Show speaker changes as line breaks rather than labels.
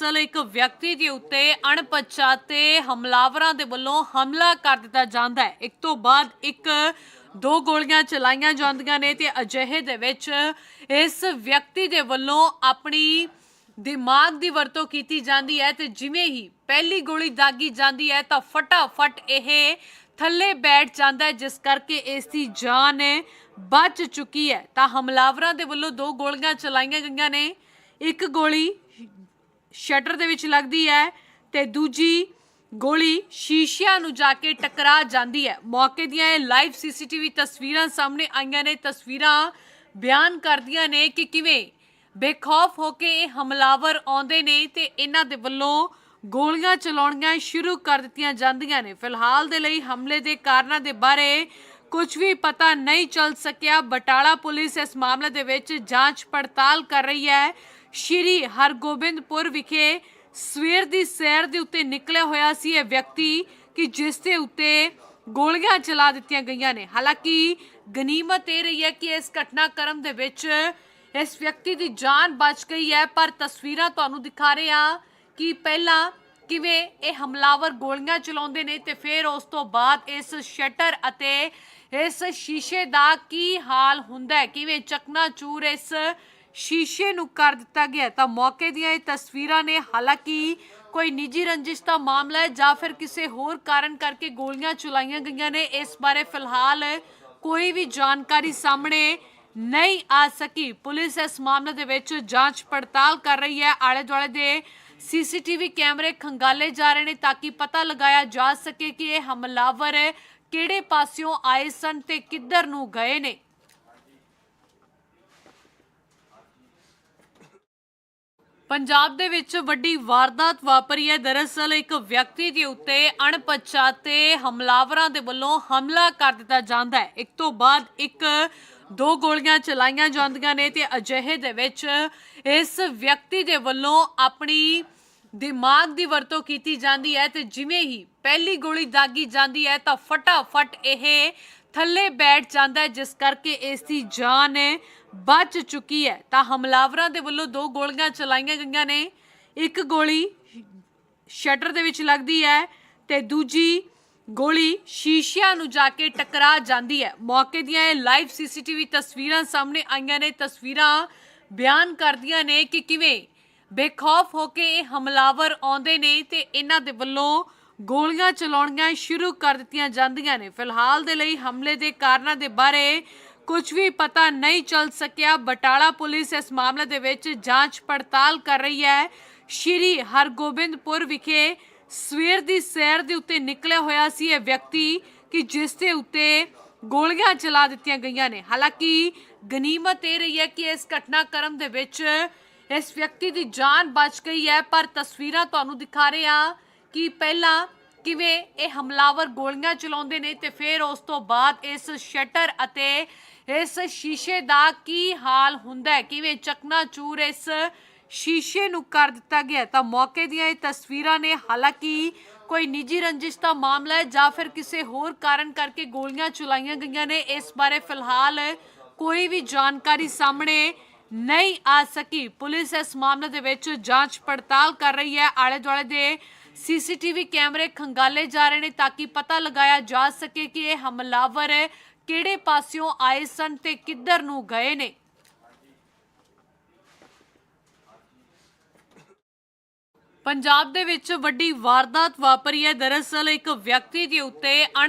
ਦਰਅਸਲ ਇੱਕ ਵਿਅਕਤੀ ਦੇ ਉੱਤੇ ਅਣਪਛਾਤੇ ਹਮਲਾਵਰਾਂ ਦੇ ਵੱਲੋਂ ਹਮਲਾ ਕਰ ਦਿੱਤਾ ਜਾਂਦਾ ਹੈ। ਇੱਕ ਤੋਂ ਬਾਅਦ ਇੱਕ ਦੋ ਗੋਲੀਆਂ ਚਲਾਈਆਂ ਜਾਂਦੀਆਂ ਨੇ ਤੇ ਅਜਿਹੇ ਦੇ ਵਿੱਚ ਇਸ ਵਿਅਕਤੀ ਦੇ ਵੱਲੋਂ ਆਪਣੀ ਦਿਮਾਗ ਦੀ ਵਰਤੋਂ ਕੀਤੀ ਜਾਂਦੀ ਹੈ ਤੇ ਜਿਵੇਂ ਹੀ ਪਹਿਲੀ ਗੋਲੀ ਦਾਗੀ ਜਾਂਦੀ ਹੈ ਤਾਂ ਫਟਾਫਟ ਇਹ ਥੱਲੇ ਬੈਠ ਜਾਂਦਾ ਹੈ, ਜਿਸ ਕਰਕੇ ਇਸ ਦੀ ਜਾਨ ਬਚ ਚੁੱਕੀ ਹੈ। ਤਾਂ ਹਮਲਾਵਰਾਂ ਦੇ ਵੱਲੋਂ ਦੋ ਗੋਲੀਆਂ ਚਲਾਈਆਂ ਗਈਆਂ ਨੇ। ਇੱਕ ਗੋਲੀ ਸ਼ਟਰ ਦੇ ਵਿੱਚ ਲੱਗਦੀ ਹੈ ਤੇ ਦੂਜੀ ਗੋਲੀ ਸ਼ੀਸ਼ਿਆਂ ਨੂੰ ਜਾ ਕੇ ਟਕਰਾ ਜਾਂਦੀ ਹੈ। ਮੌਕੇ ਦੀਆਂ ਇਹ ਲਾਈਵ ਸੀਸੀਟੀਵੀ ਤਸਵੀਰਾਂ ਸਾਹਮਣੇ ਆਈਆਂ ਨੇ। ਤਸਵੀਰਾਂ ਬਿਆਨ ਕਰਦੀਆਂ ਨੇ ਕਿ ਕਿਵੇਂ ਬੇਖੌਫ ਹੋ ਕੇ ਇਹ ਹਮਲਾਵਰ ਆਉਂਦੇ ਨੇ ਤੇ ਇਹਨਾਂ ਦੇ ਵੱਲੋਂ ਗੋਲੀਆਂ ਚਲਾਉਣੀਆਂ ਸ਼ੁਰੂ ਕਰ ਦਿੱਤੀਆਂ ਜਾਂਦੀਆਂ ਨੇ। ਫਿਲਹਾਲ ਦੇ ਲਈ ਹਮਲੇ ਦੇ ਕਾਰਨਾਂ ਦੇ ਬਾਰੇ ਕੁਝ ਵੀ ਪਤਾ ਨਹੀਂ ਚੱਲ ਸਕਿਆ। ਬਟਾਲਾ ਪੁਲਿਸ ਇਸ ਮਾਮਲੇ ਦੇ ਵਿੱਚ ਜਾਂਚ ਪੜਤਾਲ ਕਰ ਰਹੀ ਹੈ। ਸ਼੍ਰੀ ਹਰਗੋਬਿੰਦਪੁਰ ਵਿਖੇ ਸਵੇਰ ਦੀ ਸੈਰ ਦੇ ਉੱਤੇ ਨਿਕਲਿਆ ਹੋਇਆ ਸੀ ਇਹ ਵਿਅਕਤੀ ਕਿ ਜਿਸ ਦੇ ਉੱਤੇ ਗੋਲੀਆਂ ਚਲਾ ਦਿੱਤੀਆਂ ਗਈਆਂ ਨੇ। ਹਾਲਾਂਕਿ ਗਨੀਮਤ ਇਹ ਰਹੀ ਹੈ ਕਿ ਇਸ ਘਟਨਾਕ੍ਰਮ ਦੇ ਵਿੱਚ ਇਸ ਵਿਅਕਤੀ ਦੀ ਜਾਨ ਬਚ ਗਈ ਹੈ, ਪਰ ਤਸਵੀਰਾਂ ਤੁਹਾਨੂੰ ਦਿਖਾ ਰਹੇ ਹਾਂ ਕਿ ਪਹਿਲਾਂ ਕਿਵੇਂ ਇਹ ਹਮਲਾਵਰ ਗੋਲੀਆਂ ਚਲਾਉਂਦੇ ਨੇ ਤੇ ਫਿਰ ਉਸ ਤੋਂ ਬਾਅਦ ਇਸ ਸ਼ਟਰ ਅਤੇ ਇਸ ਸ਼ੀਸ਼ੇ ਦਾ ਕੀ ਹਾਲ ਹੁੰਦਾ ਹੈ, ਕਿਵੇਂ ਚਕਨਾਚੂਰ ਇਸ ਸ਼ੀਸ਼ੇ ਨੂੰ ਕਰ ਦਿੱਤਾ ਗਿਆ ਤਾਂ ਮੌਕੇ ਦੀਆਂ ਇਹ ਤਸਵੀਰਾਂ ਨੇ, ਹਾਲਾਂਕਿ ਕੋਈ ਨਿੱਜੀ ਰੰਜਿਸ਼ ਦਾ ਮਾਮਲਾ ਹੈ ਜਾਂ ਫਿਰ ਕਿਸੇ ਹੋਰ ਕਾਰਨ ਕਰਕੇ ਗੋਲੀਆਂ ਚਲਾਈਆਂ ਗਈਆਂ ਨੇ, ਇਸ ਬਾਰੇ ਫਿਲਹਾਲ ਕੋਈ ਵੀ ਜਾਣਕਾਰੀ ਸਾਹਮਣੇ ਨਹੀਂ ਆ ਸਕੀ। ਪੁਲਿਸ ਇਸ ਮਾਮਲੇ ਦੇ ਵਿੱਚ ਜਾਂਚ ਪੜਤਾਲ ਕਰ ਰਹੀ ਹੈ। ਆਲੇ ਦੁਆਲੇ ਦੇ ਸੀਸੀਟੀਵੀ ਕੈਮਰੇ ਖੰਗਾਲੇ ਜਾ ਰਹੇ ਨੇ ਤਾਂ ਕਿ ਪਤਾ ਲਗਾਇਆ ਜਾ ਸਕੇ ਕਿ ਇਹ ਹਮਲਾਵਰ ਕਿਹੜੇ ਪਾਸਿਓਂ ਆਏ ਸਨ ਤੇ ਕਿੱਧਰ ਨੂੰ ਗਏ ਨੇ। ਪੰਜਾਬ ਦੇ ਵਿੱਚ ਵੱਡੀ ਵਾਰਦਾਤ ਵਾਪਰੀ ਹੈ। ਦਰਅਸਲ ਇੱਕ ਵਿਅਕਤੀ ਦੇ ਉੱਤੇ ਅਣਪਛਾਤੇ ਹਮਲਾਵਰਾਂ ਦੇ ਵੱਲੋਂ ਹਮਲਾ ਕਰ ਦਿੱਤਾ ਜਾਂਦਾ ਹੈ। ਇੱਕ ਤੋਂ ਬਾਅਦ ਇੱਕ ਦੋ ਗੋਲੀਆਂ ਚਲਾਈਆਂ ਜਾਂਦੀਆਂ ਨੇ ਤੇ ਅਜਿਹੇ ਦੇ ਵਿੱਚ ਇਸ ਵਿਅਕਤੀ ਦੇ ਵੱਲੋਂ ਆਪਣੀ ਦਿਮਾਗ ਦੀ ਵਰਤੋਂ ਕੀਤੀ ਜਾਂਦੀ ਹੈ ਤੇ ਜਿਵੇਂ ਹੀ ਪਹਿਲੀ ਗੋਲੀ ਦਾਗੀ ਜਾਂਦੀ ਹੈ ਤਾਂ ਫਟਾਫਟ ਇਹ ਥੱਲੇ ਬੈਠ ਜਾਂਦਾ ਹੈ, ਜਿਸ ਕਰਕੇ ਇਸ ਦੀ ਜਾਨ ਬਚ ਚੁੱਕੀ ਹੈ। ਤਾਂ ਹਮਲਾਵਰਾਂ ਦੇ ਵੱਲੋਂ ਦੋ ਗੋਲੀਆਂ ਚਲਾਈਆਂ ਗਈਆਂ ਨੇ। ਇੱਕ ਗੋਲੀ ਸ਼ਟਰ ਦੇ ਵਿੱਚ ਲੱਗਦੀ ਹੈ ਤੇ ਦੂਜੀ ਗੋਲੀ ਸ਼ੀਸ਼ਿਆਂ ਨੂੰ ਜਾ ਕੇ ਟਕਰਾ ਜਾਂਦੀ ਹੈ। ਮੌਕੇ ਦੀਆਂ ਇਹ ਲਾਈਵ ਸੀਸੀਟੀਵੀ ਤਸਵੀਰਾਂ ਸਾਹਮਣੇ ਆਈਆਂ ਨੇ। ਤਸਵੀਰਾਂ ਬਿਆਨ ਕਰਦੀਆਂ ਨੇ ਕਿ ਕਿਵੇਂ ਬੇਖੌਫ ਹੋ ਕੇ ਇਹ ਹਮਲਾਵਰ ਆਉਂਦੇ ਨੇ ਤੇ ਇਹਨਾਂ ਦੇ ਵੱਲੋਂ ਗੋਲੀਆਂ ਚਲਾਉਣੀਆਂ ਸ਼ੁਰੂ ਕਰ ਦਿੱਤੀਆਂ ਜਾਂਦੀਆਂ ਨੇ। ਫਿਲਹਾਲ ਦੇ ਲਈ ਹਮਲੇ ਦੇ ਕਾਰਨਾਂ ਦੇ ਬਾਰੇ ਕੁਝ ਵੀ ਪਤਾ ਨਹੀਂ ਚੱਲ ਸਕਿਆ। ਬਟਾਲਾ ਪੁਲਿਸ ਇਸ ਮਾਮਲੇ ਦੇ ਵਿੱਚ ਜਾਂਚ ਪੜਤਾਲ ਕਰ ਰਹੀ ਹੈ। ਸ਼੍ਰੀ ਹਰਗੋਬਿੰਦਪੁਰ ਵਿਖੇ ਸਵੇਰ ਦੀ ਸੈਰ ਦੇ ਉੱਤੇ ਨਿਕਲਿਆ ਹੋਇਆ ਸੀ ਇਹ ਵਿਅਕਤੀ ਕਿ ਜਿਸ ਦੇ ਉੱਤੇ ਗੋਲੀਆਂ ਚਲਾ ਦਿੱਤੀਆਂ ਗਈਆਂ ਨੇ। ਹਾਲਾਂਕਿ ਗਨੀਮਤ ਇਹ ਰਹੀ ਹੈ ਕਿ ਇਸ ਘਟਨਾਕ੍ਰਮ ਦੇ ਵਿੱਚ ਇਸ ਵਿਅਕਤੀ ਦੀ ਜਾਨ ਬਚ ਗਈ ਹੈ, ਪਰ ਤਸਵੀਰਾਂ ਤੁਹਾਨੂੰ ਦਿਖਾ ਰਹੇ ਹਾਂ। ਕਿ ਪਹਿਲਾਂ ਕਿਵੇਂ ਇਹ ਹਮਲਾਵਰ ਗੋਲੀਆਂ ਚਲਾਉਂਦੇ ਨੇ ਤੇ ਫਿਰ ਉਸ ਤੋਂ ਬਾਅਦ ਇਸ ਸ਼ਟਰ ਅਤੇ ਇਸ ਸ਼ੀਸ਼ੇ ਦਾ ਕੀ ਹਾਲ ਹੁੰਦਾ ਹੈ, ਕਿਵੇਂ ਚਕਨਾਚੂਰ ਇਸ ਸ਼ੀਸ਼ੇ ਨੂੰ ਕਰ ਦਿੱਤਾ ਗਿਆ ਤਾਂ ਮੌਕੇ ਦੀਆਂ ਇਹ ਤਸਵੀਰਾਂ ਨੇ, ਹਾਲਾਂਕਿ ਕੋਈ ਨਿੱਜੀ ਰੰਜਿਸ਼ ਦਾ ਮਾਮਲਾ ਹੈ ਜਾਂ ਫਿਰ ਕਿਸੇ ਹੋਰ ਕਾਰਨ ਕਰਕੇ ਗੋਲੀਆਂ ਚਲਾਈਆਂ ਗਈਆਂ ਨੇ, ਇਸ ਬਾਰੇ ਫਿਲਹਾਲ ਕੋਈ ਵੀ ਜਾਣਕਾਰੀ ਸਾਹਮਣੇ ਨਹੀਂ ਆ ਸਕੀ। ਪੁਲਿਸ ਇਸ ਮਾਮਲੇ ਦੇ ਵਿੱਚ ਜਾਂਚ ਪੜਤਾਲ ਕਰ ਰਹੀ ਹੈ। ਆਲੇ ਦੁਆਲੇ ਦੇ ਸੀਸੀਟੀਵੀ ਕੈਮਰੇ ਖੰਗਾਲੇ ਜਾ ਰਹੇ ਨੇ ਤਾਂ ਕਿ ਪਤਾ ਲਗਾਇਆ ਜਾ ਸਕੇ ਕਿ ਇਹ ਹਮਲਾਵਰ ਕਿਹੜੇ ਪਾਸਿਓਂ ਆਏ ਸਨ ਤੇ ਕਿੱਧਰ ਨੂੰ ਗਏ ਨੇ। ਪੰਜਾਬ ਦੇ ਵਿੱਚ ਵੱਡੀ ਵਾਰਦਾਤ ਵਾਪਰੀ ਹੈ। ਦਰਅਸਲ ਇੱਕ ਵਿਅਕਤੀ ਦੇ ਉੱਤੇ ਅਣ